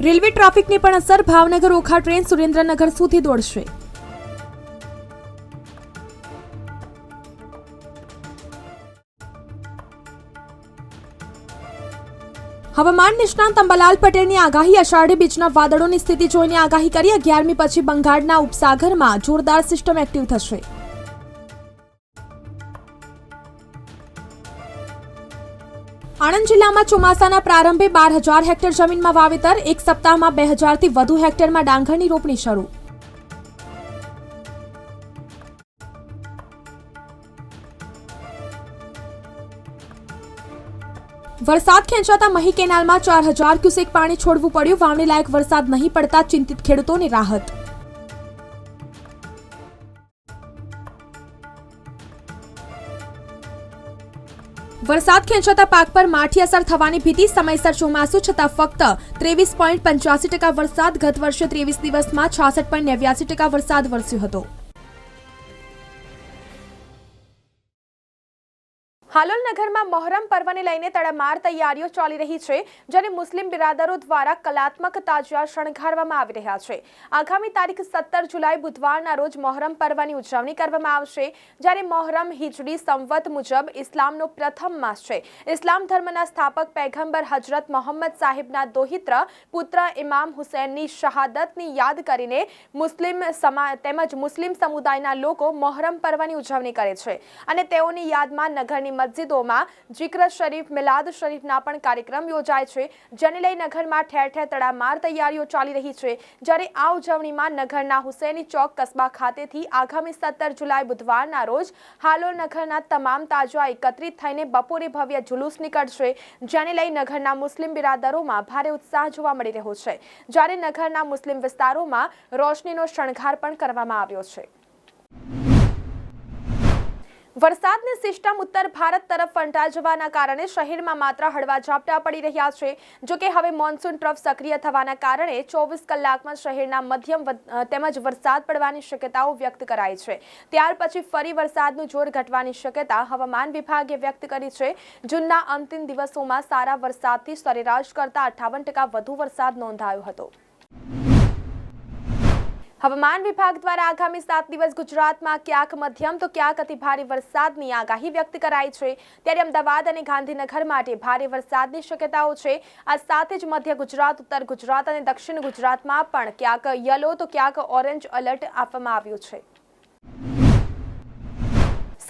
Railway ટ્રાફિકની પણ અસર ભાવનગર ઓખા ટ્રેન સુરેન્દ્રનગર સુધી દોડશે. હવામાન નિષ્ણાંત અંબાલાલ પટેલની આગાહી અષાઢી બીચના વાદળોની સ્થિતિ જોઈને આગાહી કરી અગિયારમી પછી બંગાળના ઉપસાગરમાં જોરદાર સિસ્ટમ એક્ટિવ થશે. આણંદ જિલ્લામાં ચોમાસાના પ્રારંભે બાર હજાર હેક્ટર જમીનમાં વાવેતર, એક સપ્તાહમાં બે હજારથી વધુ હેક્ટરમાં ડાંગરની રોપણી શરૂ. વરસાદ ખેંચાતા મહી કેનાલમાં ચાર હજાર ક્યુસેક પાણી છોડવું પડ્યું. વાવણી લાયક વરસાદ નહીં પડતા ચિંતિત ખેડૂતોને રાહત. વરસાદ ખેંચાતા પાક પર માઠી અસર થવાની ભીતિ, સમયસર ચોમાસું છતાં ફક્ત ત્રેવીસ પોઈન્ટ પંચ્યાસી ટકા વરસાદ. ગત વર્ષે ત્રેવીસ દિવસમાં છાસઠ પોઈન્ટ નેવ્યાસી ટકા વરસાદ વરસ્યો હતો. હાલોલ નગરમાં મોહરમ પર્વને લઈને તડામાર તૈયારીઓ ચાલી રહી છે, જેને મુસ્લિમ બિરાદરો દ્વારા કલાત્મક તાજિયા શણગારવામાં આવી રહ્યા છે. આગામી તારીખ સત્તર જુલાઈ બુધવારના રોજ મોહરમ પર્વની ઉજવણી કરવામાં આવશે, જ્યારે મોહરમ હિજડી સંવત મુજબ ઇસ્લામનો પ્રથમ માસ છે. ઇસ્લામ ધર્મના સ્થાપક પૈગંબર હજરત મોહમ્મદ સાહિબના દોહિત્ર પુત્ર ઇમામ હુસૈનની શહાદતની યાદ કરીને મુસ્લિમ સમા, તેમજ મુસ્લિમ સમુદાયના લોકો મોહરમ પર્વની ઉજવણી કરે છે અને તેઓની યાદમાં નગરની મસ્જિદોમાં જિક્ર શરીફ, મિલાદ શરીફના પણ કાર્યક્રમ યોજાય છે, જેને લઈ નગરમાં ઠેર ઠેર તડામાર તૈયારીઓ ચાલી રહી છે. જ્યારે આ ઉજવણીમાં નગરના હુસેની ચોક કસ્બા ખાતેથી આગામી સત્તર જુલાઈ બુધવારના રોજ હાલોલ નગરના તમામ તાજા એકત્રિત થઈને બપોરે ભવ્ય જુલુસ નીકળશે, જેને લઈ નગરના મુસ્લિમ બિરાદરોમાં ભારે ઉત્સાહ જોવા મળી રહ્યો છે. જ્યારે નગરના મુસ્લિમ વિસ્તારોમાં રોશનીનો શણગાર પણ કરવામાં આવ્યો છે. વરસાદની સિસ્ટમ ઉત્તર ભારત તરફ ફંટા જવાના કારણે શહેરમાં માત્ર હળવા ઝાપટા પડી રહ્યા છે. જો કે હવે મોન્સૂન ટ્રફ સક્રિય થવાના કારણે ચોવીસ કલાકમાં શહેરના મધ્યમ તેમજ વરસાદ પડવાની શક્યતાઓ વ્યક્ત કરાઈ છે. ત્યાર પછી ફરી વરસાદનું જોર ઘટવાની શક્યતા હવામાન વિભાગે વ્યક્ત કરી છે. જૂનના અંતિમ દિવસોમાં સારા વરસાદથી સરેરાશ કરતા અઠ્ઠાવન ટકા વધુ વરસાદ નોંધાયો હતો. હવામાન વિભાગ દ્વારા આગામી સાત દિવસ ગુજરાતમાં ક્યાંક મધ્યમ તો ક્યાંક અતિ ભારે વરસાદની આગાહી વ્યક્ત કરાઈ છે. ત્યારે અમદાવાદ અને ગાંધીનગર માટે ભારે વરસાદની શક્યતાઓ છે. આ સાથે જ મધ્ય ગુજરાત, ઉત્તર ગુજરાત અને દક્ષિણ ગુજરાતમાં પણ ક્યાંક યલો તો ક્યાંક ઓરેન્જ એલર્ટ આપવામાં આવ્યું છે.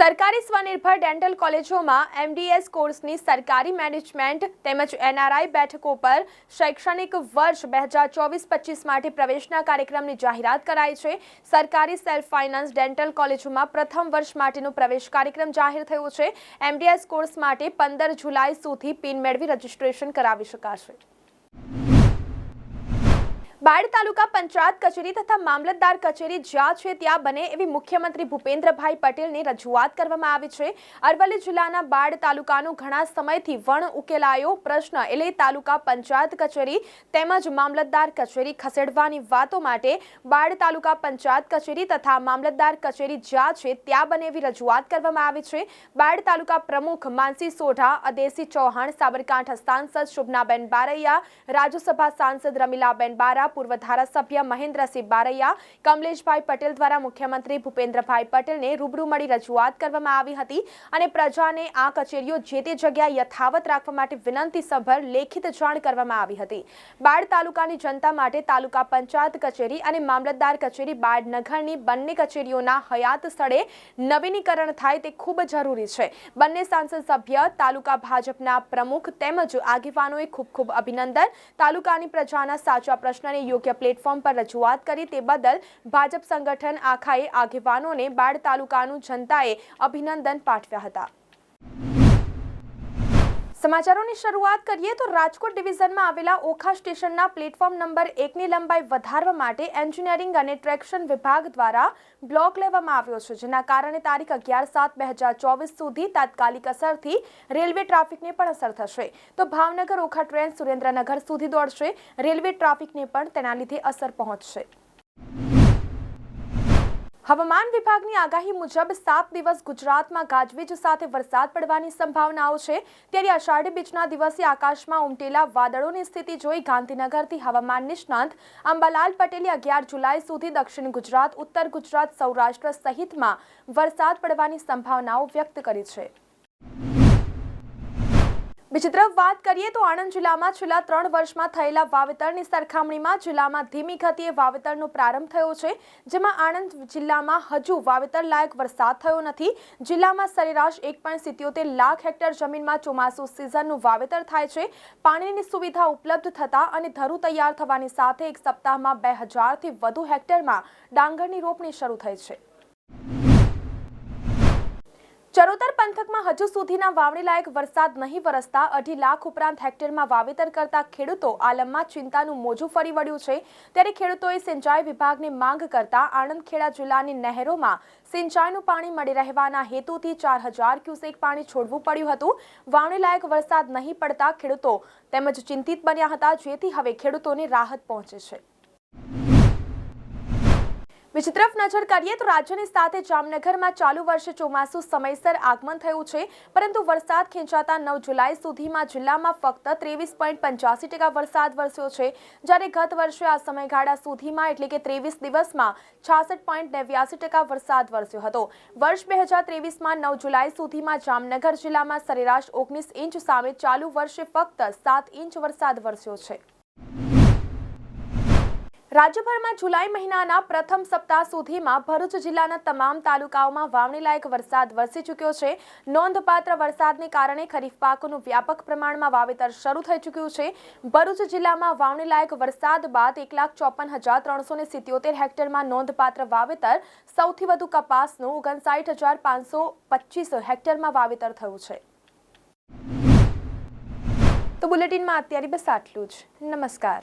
સરકારી સ્વનિર્ભર ડેન્ટલ કોલેજોમાં એમડીએસ કોર્સની સરકારી મેનેજમેન્ટ તેમજ એનઆરઆઈ બેઠકો પર શૈક્ષણિક વર્ષ બે હજાર ચોવીસ પચીસ માટે પ્રવેશના કાર્યક્રમની જાહેરાત કરાઈ છે. સરકારી સેલ્ફ ફાઇનાન્સ ડેન્ટલ કોલેજોમાં પ્રથમ વર્ષ માટેનો પ્રવેશ કાર્યક્રમ જાહેર થયો છે. એમડીએસ કોર્સ માટે પંદર જુલાઈ સુધી પિન મેળવી રજીસ્ટ્રેશન કરાવી શકાશે. બાળ તાલુકા પંચાયત કચેરી તથા મામલતદાર કચેરી જ્યાં છે ત્યાં બને એવી મુખ્યમંત્રી ભૂપેન્દ્રભાઈ પટેલની રજૂઆત કરવામાં આવી છે. અરવલ્લી જિલ્લાના બાળ તાલુકાનો ઘણા સમયથી વણ ઉકેલાયો પ્રશ્ન એટલે તાલુકા પંચાયત કચેરી તેમજ મામલતદાર કચેરી ખસેડવાની વાતો માટે બાળ તાલુકા પંચાયત કચેરી તથા મામલતદાર કચેરી જ્યાં છે ત્યાં બને એવી રજૂઆત કરવામાં આવી છે. બાળ તાલુકા પ્રમુખ માનસી સોઢા અદેસી ચૌહાણ, સાબરકાંઠા સાંસદ શુભનાબેન બારૈયા, રાજ્યસભા સાંસદ રમીલાબેન બારા પૂર્વ ધારાસભ્ય મહેન્દ્રસિંહ બારૈયા, કમલેશભાઈ પટેલ દ્વારા મુખ્યમંત્રી ભૂપેન્દ્રભાઈ પટેલને રૂબરૂ મળી રજૂઆત કરવામાં આવી હતી અને પ્રજાને આ કચેરીઓ જે તે જગ્યાએ યથાવત રાખવા માટે વિનંતીસભર લેખિત જાણ કરવામાં આવી હતી. બાળ તાલુકાની જનતા માટે તાલુકા પંચાયત કચેરી અને મામલતદાર કચેરી બાળ નગરની બંને કચેરીઓના હયાત સ્થળે નવીનીકરણ થાય તે ખૂબ જરૂરી છે. બંને સાંસદ સભ્ય, તાલુકા ભાજપના પ્રમુખ તેમજ આગેવાનોએ ખૂબ ખૂબ અભિનંદન. તાલુકાની પ્રજાના સાચા પ્રશ્નને યોગ્ય પ્લેટફોર્મ પર રજૂઆત કરી તે બદલ ભાજપ સંગઠન આખાએ આગેવાનોને બાળ તાલુકાનું જનતાએ અભિનંદન પાઠવ્યા હતા. સમાચારોની શરૂઆત કરીએ તો રાજકોટ ડિવિઝનમાં આવેલા ઓખા સ્ટેશનના પ્લેટફોર્મ નંબર એકની લંબાઈ વધારવા માટે એન્જિનિયરિંગ અને ટ્રેક્શન વિભાગ દ્વારા બ્લોક લેવામાં આવ્યો છે, જેના કારણે તારીખ અગિયાર સાત બે હજાર ચોવીસ સુધી તાત્કાલિક અસરથી રેલવે ટ્રાફિકને પણ અસર થશે. તો ભાવનગર ઓખા ટ્રેન સુરેન્દ્રનગર સુધી દોડશે, રેલવે ટ્રાફિકને પણ તેના લીધે અસર પહોંચશે. હવામાન વિભાગની આગાહી મુજબ સાત દિવસ ગુજરાતમાં ગાજવીજ સાથે વરસાદ પડવાની સંભાવનાઓ છે. ત્યારે અષાઢી બીજના દિવસે આકાશમાં ઉમટેલા વાદળોની સ્થિતિ જોઈ ગાંધીનગરથી હવામાન નિષ્ણાંત અંબાલાલ પટેલે અગિયાર જુલાઈ સુધી દક્ષિણ ગુજરાત, ઉત્તર ગુજરાત, સૌરાષ્ટ્ર સહિતમાં વરસાદ પડવાની સંભાવનાઓ વ્યક્ત કરી છે. બીજી તરફ વાત કરીએ તો આણંદ જિલ્લામાં છેલ્લા ત્રણ વર્ષમાં થયેલા વાવેતરની સરખામણીમાં જિલ્લામાં ધીમી ગતિએ વાવેતરનો પ્રારંભ થયો છે. જેમાં આણંદ જિલ્લામાં હજુ વાવેતર લાયક વરસાદ થયો નથી. જિલ્લામાં સરેરાશ એક સિત્યોતેર લાખ હેક્ટર જમીનમાં ચોમાસું સિઝનનું વાવેતર થાય છે. પાણીની સુવિધા ઉપલબ્ધ થતાં અને ધરું તૈયાર થવાની સાથે એક સપ્તાહમાં બે હજારથી વધુ હેક્ટરમાં ડાંગરની રોપણી શરૂ થઈ છે. પંથકમાં હજુ સુધીના વાવણી લાયક વરસાદ નહીં વરસતા અઢી લાખ ઉપરાંત હેક્ટરમાં વાવેતર કરતા ખેડૂતો આલમમાં ચિંતાનું મોજું ફરી વળ્યું છે. ત્યારે ખેડૂતોએ સિંચાઈ વિભાગને માંગ કરતા આણંદ ખેડા જિલ્લાની નહેરોમાં સિંચાઈનું પાણી મળી રહેવાના હેતુથી ચાર હજાર ક્યુસેક પાણી છોડવું પડ્યું હતું. વાવણી લાયક વરસાદ નહીં પડતા ખેડૂતો તેમજ ચિંતિત બન્યા હતા, જેથી હવે ખેડૂતોને રાહત પહોંચે છે. બીજી તરફ નજર કરીએ તો રાજ્યની સાથે જામનગરમાં ચાલુ વર્ષે ચોમાસું સમયસર આગમન થયું છે, પરંતુ વરસાદ ખેંચાતા નવ જુલાઈ સુધીમાં જિલ્લામાં ફક્ત ત્રેવીસ પોઈન્ટ પંચ્યાસી ટકા વરસાદ વરસ્યો છે. જ્યારે ગત વર્ષે આ સમયગાળા સુધીમાં એટલે કે ત્રેવીસ દિવસમાં છાસઠ પોઈન્ટ નેવ્યાસી ટકા વરસાદ વરસ્યો હતો. વર્ષ બે હજાર ત્રેવીસમાં નવ જુલાઈ સુધીમાં જામનગર જિલ્લામાં સરેરાશ ઓગણીસ ઇંચ સામે ચાલુ વર્ષે ફક્ત સાત ઇંચ વરસાદ વરસ્યો છે. રાજ્યભરમાં જુલાઈ મહિનાના પ્રથમ સપ્તાહ સુધીમાં ભરૂચ જિલ્લાના તમામ તાલુકાઓમાં વાવણી લાયક વરસાદ વરસી ચૂક્યો છે. નોંધપાત્ર વરસાદને કારણે ખરીફ પાકોનું વ્યાપક પ્રમાણમાં વાવેતર શરૂ થઈ ચૂક્યું છે. ભરૂચ જિલ્લામાં વાવણી લાયક વરસાદ બાદ એક લાખ ચોપન હજાર ત્રણસો ને સિત્યોતેર હેક્ટરમાં નોંધપાત્ર વાવેતર, સૌથી વધુ કપાસનું ઓગણસાઠ હજાર પાંચસો પચીસ હેક્ટરમાં વાવેતર થયું છે. તો બુલેટિનમાં અત્યારે બસ આટલું જ. નમસ્કાર.